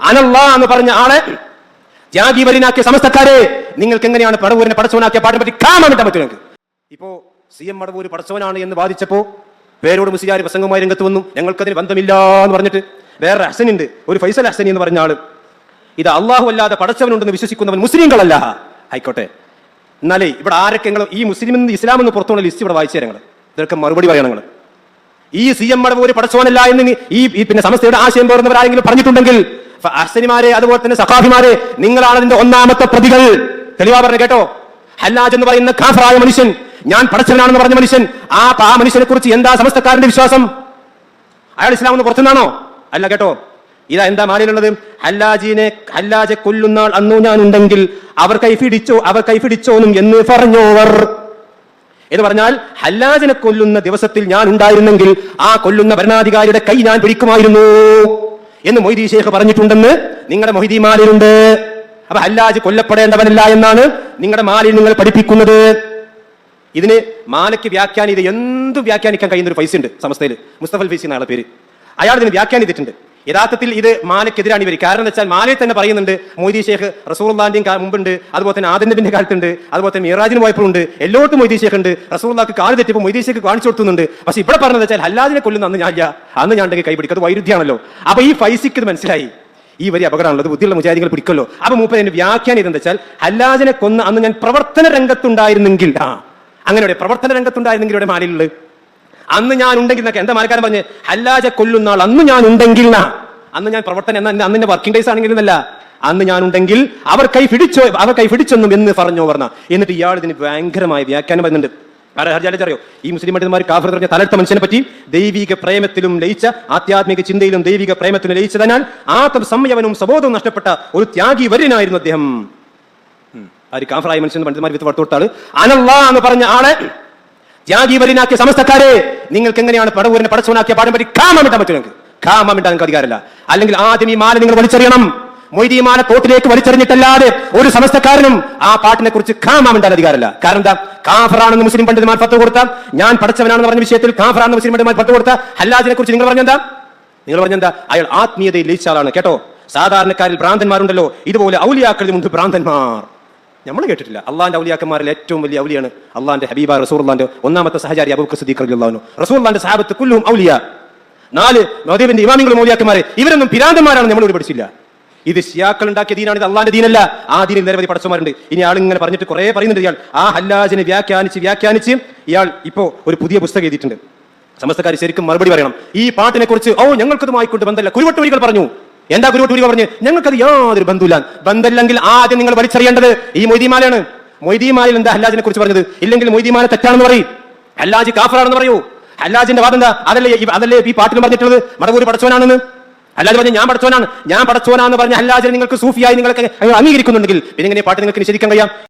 അനല്ലാ എന്ന് പറഞ്ഞ ആളെ ത്യാഗീവരനാക്കിയ സമസ്തക്കാരെ നിങ്ങൾക്ക് എങ്ങനെയാണ് പടവൂരിനെ പടച്ചവനാക്കിയ പാട്ടിനെ പറ്റി കിട്ടാൻ പറ്റും നിങ്ങൾക്ക് ഇപ്പോ സി എം മടവൂര് പടച്ചവനാണ് എന്ന് വാദിച്ചപ്പോ പേരോട് മുസ്ലിയാരി പ്രസംഗമായി രംഗത്ത് വന്നു. ഞങ്ങൾക്കതിന് ബന്ധമില്ല എന്ന് പറഞ്ഞിട്ട് വേറെ ഹസൻ ഉണ്ട്. ഒരു ഫൈസൽ ഹസനി എന്ന് പറഞ്ഞ ആൾ. ഇത് അള്ളാഹു അല്ലാതെ പടച്ചവനുണ്ടെന്ന് വിശ്വസിക്കുന്നവൻ മുസ്ലിങ്ങളല്ല. ആയിക്കോട്ടെ. എന്നാലേ ഇവിടെ ആരൊക്കെ ഈ മുസ്ലിം ഇസ്ലാം എന്ന് പുറത്തുള്ള ലിസ്റ്റ് ഇവിടെ വായിച്ചു തരങ്ങൾ ഇതൊക്കെ മറുപടി പറയണം നിങ്ങൾ ഈ സി എം മടവൂര് പടച്ചവനല്ല എന്ന് ഈ പിന്നെ സമസ്തയുടെ ആശയം പേർന്നവർ ആരെങ്കിലും പറഞ്ഞിട്ടുണ്ടെങ്കിൽ അർസനിമാരെ അതുപോലെ തന്നെ സഖാഫിമാരെ നിങ്ങളാണ് അതിന്റെ ഒന്നാമത്തെ പ്രതികൾ. തെളിവാ പറഞ്ഞു കേട്ടോ. ഹല്ലാജ് എന്ന് പറയുന്ന കാഫറായ മനുഷ്യൻ ഞാൻ പടച്ചവനാണെന്ന് പറഞ്ഞ മനുഷ്യൻ ആ ആ മനുഷ്യനെ കുറിച്ച് എന്താ സമസ്തക്കാരന്റെ വിശ്വാസം? അയാൾ ഇസ്ലാം എന്ന് പുറത്തുനിന്നാണോ? അല്ല കേട്ടോ. ഇതാ എന്താ മാലിയിലുള്ളത് ഹല്ലാജിനെ ഹല്ലാജെ കൊല്ലുന്നാൾ അന്നു ഞാൻ ഉണ്ടെങ്കിൽ അവർ കൈഫിടിച്ചോ അവർ കൈഫിടിച്ചോന്നും എന്ന് പറഞ്ഞോവർ. എന്ന് പറഞ്ഞാൽ ഹല്ലാജിനെ കൊല്ലുന്ന ദിവസത്തിൽ ഞാൻ ഉണ്ടായിരുന്നെങ്കിൽ ആ കൊല്ലുന്ന ഭരണാധികാരിയുടെ കൈ ഞാൻ പിടിക്കുമായിരുന്നു എന്ന് മൊയ്തി ഷേഖ് പറഞ്ഞിട്ടുണ്ടെന്ന് നിങ്ങളുടെ മൊയ്തീ മാലയിലുണ്ട് അപ്പൊ ഹല്ലാജ് കൊല്ലപ്പെടേണ്ടവനല്ല എന്നാണ് നിങ്ങളുടെ മാലിൽ നിങ്ങൾ പഠിപ്പിക്കുന്നത്. ഇതിന് മാലയ്ക്ക് വ്യാഖ്യാനം ഇത് എന്തും വ്യാഖ്യാനിക്കാൻ കഴിയുന്ന ഒരു പൈസ ഉണ്ട് സമസ്തയിൽ മുസ്തഫൽ ഫൈസ് എന്നാണ് പേര്. അയാൾ ഇതിന് വ്യാഖ്യാനിച്ചിട്ടുണ്ട്. യഥാർത്ഥത്തിൽ ഇത് മാലയ്ക്കെതിരാണ് ഇവർ കാരണം എന്ന് വെച്ചാൽ മാലയിൽ തന്നെ പറയുന്നുണ്ട് മൊയ്തീ ഷേഖ് റസൂള്ളാന്റെയും മുമ്പുണ്ട് അതുപോലെ തന്നെ ആദിന്റെ കാലത്തുണ്ട് അതുപോലെ തന്നെ മിറാജിന് പോയപ്പോഴുണ്ട് എല്ലായിടത്തും മൊയ്തീ ഷേഖ് ഉണ്ട്. റസൂള്ളാക്ക് കാൽ തെറ്റിപ്പോൾ മൊയ്തീ ഷേഖ് കാണിച്ചു കൊടുത്തുന്നുണ്ട് പക്ഷേ ഇവിടെ പറഞ്ഞത് വെച്ചാൽ ഹല്ലാദിനെ കൊല്ലുന്ന അന്ന് ഞാൻ അന്ന് ഞാൻ ഉണ്ടെങ്കിൽ കൈപിടിക്കും. അത് വൈരുദ്ധ്യമാണല്ലോ അപ്പൊ ഈ ഫൈസിക്ക് ഇത് മനസ്സിലായി. ഈ വലിയ അപകടമാണല്ലോ. ബുദ്ധിയുള്ള മുജാഹിദികൾ പിടിക്കല്ലോ അപ്പൊ മൂപ്പൻ എന്റെ വ്യാഖ്യാനം ഇതെന്ന് വെച്ചാൽ ഹല്ലാജിനെ കൊന്ന് അന്ന് ഞാൻ പ്രവർത്തന രംഗത്തുണ്ടായിരുന്നെങ്കിൽ ആ അങ്ങനെ പ്രവർത്തന രംഗത്തുണ്ടായിരുന്നെങ്കിൽ ഇവിടെ മാലിലുള്ളത് അന്ന് ഞാൻ ഉണ്ടെങ്കിൽ എന്നൊക്കെ എന്റെ മാലക്കാരൻ പറഞ്ഞ്? ഹല്ലാജ കൊല്ലുന്ന ആൾ അന്ന് ഞാൻ ഉണ്ടെങ്കിൽ. അന്ന് ഞാൻ പ്രവർത്തനം എന്ന അന്ന് വർക്കിംഗ് ഡേയ്സ് ആണെങ്കിൽ എന്നല്ല. അന്ന് ഞാൻ ഉണ്ടെങ്കിൽ അവർ കൈ പിടിച്ചോ അവർ കൈ പിടിച്ചെന്നും എന്ന് പറഞ്ഞു പറഞ്ഞ. എന്നിട്ട് ഇയാൾ ഇതിന് ഭയങ്കരമായ വ്യാഖ്യാനം വരുന്നുണ്ട് അറിയോ ഈ മുസ്ലിം പണ്ഡിതന്മാർ കാഫർ പറഞ്ഞ തലത്ത മനുഷ്യനെ പറ്റി ദൈവിക പ്രേമത്തിലും ലയിച്ച ആധ്യാത്മിക ചിന്തയിലും ദൈവിക പ്രേമത്തിലും ലയിച്ചതിനാൽ ആത്മ സംയമനവും സബോധവും നഷ്ടപ്പെട്ട ഒരു ത്യാഗി വര്യനായിരുന്നു അദ്ദേഹം. ആര് കാഫറായ മനുഷ്യൻ പണ്ഡിതന്മാർ വിത്ത് വളർത്തോട്ടാൾ അനല്ലാ എന്ന് പറഞ്ഞ ആളെ ത്യാഗീവരനാക്കിയ സമസ്തക്കാരെ നിങ്ങൾക്ക് എങ്ങനെയാണ് പടവൂരിനെ പടച്ചവനാക്കിയ പാഠം പറ്റി കാമം ഇട്ടാൻ പറ്റും നിങ്ങൾക്ക് കാമം ഇട്ടാൻ നിങ്ങൾക്ക് അധികാരമില്ല. അല്ലെങ്കിൽ ആദ്യം ഈ മാല നിങ്ങൾ വലിച്ചെറിയണം. മൊയ്തി ഈ മാല തോട്ടിലേക്ക് വലിച്ചെറിഞ്ഞിട്ടല്ലാതെ ഒരു സമസ്തക്കാരനും ആ പാട്ടിനെ കുറിച്ച് കാമം ഇട്ടാൻ അധികാരമില്ല. കാരണം എന്താ? കാഫറാണെന്ന് മുസ്ലിം പണ്ഡിതന്മാർ പത്ത് കൊടുത്ത ഞാൻ പടച്ചവനാണെന്ന് പറഞ്ഞ വിഷയത്തിൽ കാഫറാണ് മുസ്ലിം പണ്ഡിതന്മാർ പത്ത് കൊടുത്ത ഹല്ലാജിനെ കുറിച്ച് നിങ്ങൾ പറഞ്ഞെന്താ? നിങ്ങൾ പറഞ്ഞെന്താ? അയാൾ ആത്മീയതയിൽ ലയിച്ച ആളാണ്. കേട്ടോ? സാധാരണക്കാരിൽ ഭ്രാന്തന്മാരുണ്ടല്ലോ. ഇതുപോലെ ഔലിയാക്കളിൽ മുമ്പ് ഭ്രാന്തന്മാർ. നമ്മൾ കേട്ടിട്ടില്ല. അള്ളാന്റെ ഔലിയാക്കന്മാരിൽ ഏറ്റവും വലിയ ഔലിയാണ് അള്ളാന്റെ ഹബീബ റസൂർലാന്റെ ഒന്നാമത്തെ സഹചാരി അബൂക്ക് സദീഖ് റളിയല്ലാഹു റസൂർലാന്റെ സാഹബത്ത് കുല്ലും ഔലിയ. നാല് മഹദീബിന്റെ ഇമാമിങ്ങളും ഔലിയാക്കന്മാരെ ഇവരൊന്നും പിരാന്തന്മാരാണ് നമ്മൾ പഠിച്ചില്ല. ഇത് ഷിയാക്കൾ ഉണ്ടാക്കിയ ദീനാണ് ഇത് അള്ളാന്റെ ദീനല്ല. ആ ദീനിൽ നിരവധി പടച്ചമാരുണ്ട് ഇനി ആൾ ഇങ്ങനെ പറഞ്ഞിട്ട് കുറെ പറയുന്നുണ്ട് ഇയാൾ. ആ ഹല്ലാജിനെ വ്യാഖ്യാനിച്ച് വ്യാഖ്യാനിച്ച് ഇയാൾ ഇപ്പോ ഒരു പുതിയ പുസ്തകം എഴുതിയിട്ടുണ്ട്. സമസ്തക്കാർ ശരിക്കും മറുപടി പറയണം. ഈ പാട്ടിനെ കുറിച്ച് ഓ ഞങ്ങൾക്കതുമായിക്കൊണ്ട് ബന്ധമില്ല. കുരുവട്ടൂരികൾ പറഞ്ഞു. എന്താ ഗുരു കുരുവട്ടൂരികൾ പറഞ്ഞു? ഞങ്ങൾക്കത് യാതൊരു ബന്ധമില്ല ബന്ധമില്ലെങ്കിൽ ആദ്യം നിങ്ങൾ വലിച്ചറിയേണ്ടത് ഈ മൊയ്തിമാലയാണ്. മൊയ്തിമാലയിൽ എന്താ ഹല്ലാജിനെ കുറിച്ച് പറഞ്ഞത്? ഇല്ലെങ്കിൽ മൊയ്തിമാല തെറ്റാണെന്ന് പറയും. ഹല്ലാജ് കാഫറാണെന്ന് പറയൂ. ഹല്ലാജിന്റെ വാദം എന്താ അതല്ലേ അതല്ലേ ഈ പാട്ടിൽ പറഞ്ഞിട്ടുള്ളത്? മടവൂര് പടച്ചവനാണെന്ന്. അല്ലാതെ പറഞ്ഞു ഞാൻ പടച്ചവനാണ്. ഞാൻ പടച്ചവനാന്ന് പറഞ്ഞ ഹല്ലാജിനെ നിങ്ങൾക്ക് സൂഫിയായി നിങ്ങൾക്ക് അംഗീകരിക്കുന്നുണ്ടെങ്കിൽ പിന്നെ ഇങ്ങനെ പാട്ട് നിങ്ങൾക്ക് നിഷേധിക്കാൻ കഴിയാം?